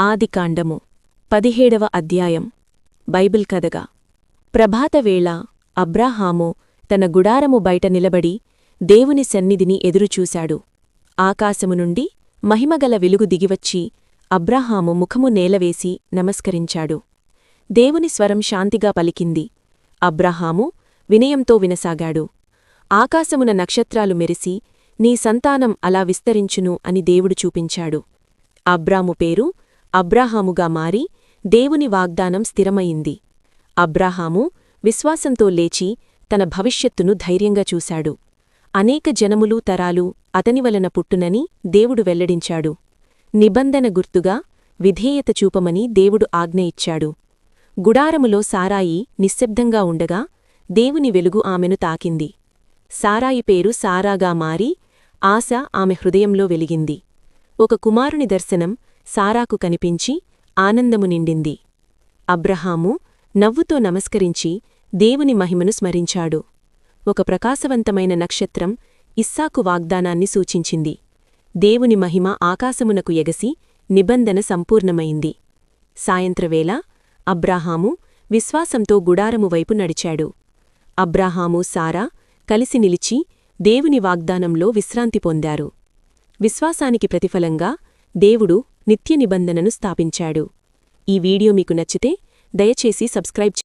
ఆదికాండము పదిహేడవ అధ్యాయం బైబిల్ కథగా. ప్రభాతవేళ అబ్రాహాము తన గుడారము బయట నిలబడి దేవుని సన్నిధిని ఎదురుచూశాడు. ఆకాశము నుండి మహిమగల వెలుగు దిగివచ్చి అబ్రాహాము ముఖము నేలవేసి నమస్కరించాడు. దేవుని స్వరం శాంతిగా పలికింది. అబ్రాహాము వినయంతో వినసాగాడు. ఆకాశమున నక్షత్రాలు మెరిసి నీ సంతానం అలా విస్తరించును అని దేవుడు చూపించాడు. అబ్రాము పేరు అబ్రాహాముగా మారి దేవుని వాగ్దానం స్థిరమయింది అబ్రాహాము విశ్వాసంతో లేచి తన భవిష్యత్తును ధైర్యంగా చూశాడు. అనేక జనములు తరాలు అతని వలన పుట్టునని దేవుడు వెల్లడించాడు. నిబంధన గుర్తుగా విధేయత చూపమని దేవుడు ఆజ్ఞ ఇచ్చాడు. గుడారములో సారాయి నిశ్శబ్దంగా ఉండగా దేవుని వెలుగు ఆమెను తాకింది. సారాయి పేరు సారాగా మారి ఆశ ఆమె హృదయంలో వెలిగింది. ఒక కుమారుని దర్శనం సారాకు కనిపించి ఆనందము నిండింది. అబ్రహాము నవ్వుతో నమస్కరించి దేవుని మహిమను స్మరించాడు. ఒక ప్రకాశవంతమైన నక్షత్రం ఇస్సాకు వాగ్దానాన్ని సూచించింది. దేవుని మహిమ ఆకాశమునకు ఎగసి నిబంధన సంపూర్ణమైంది. సాయంత్రవేళ అబ్రాహాము విశ్వాసంతో గుడారము వైపు నడిచాడు. అబ్రాహాము సారా కలిసి నిలిచి దేవుని వాగ్దానంలో విశ్రాంతి పొందారు. విశ్వాసానికి ప్రతిఫలంగా దేవుడు నిత్య నిబంధనను స్థాపించాడు. ఈ వీడియో మీకు నచ్చితే దయచేసి సబ్స్క్రైబ్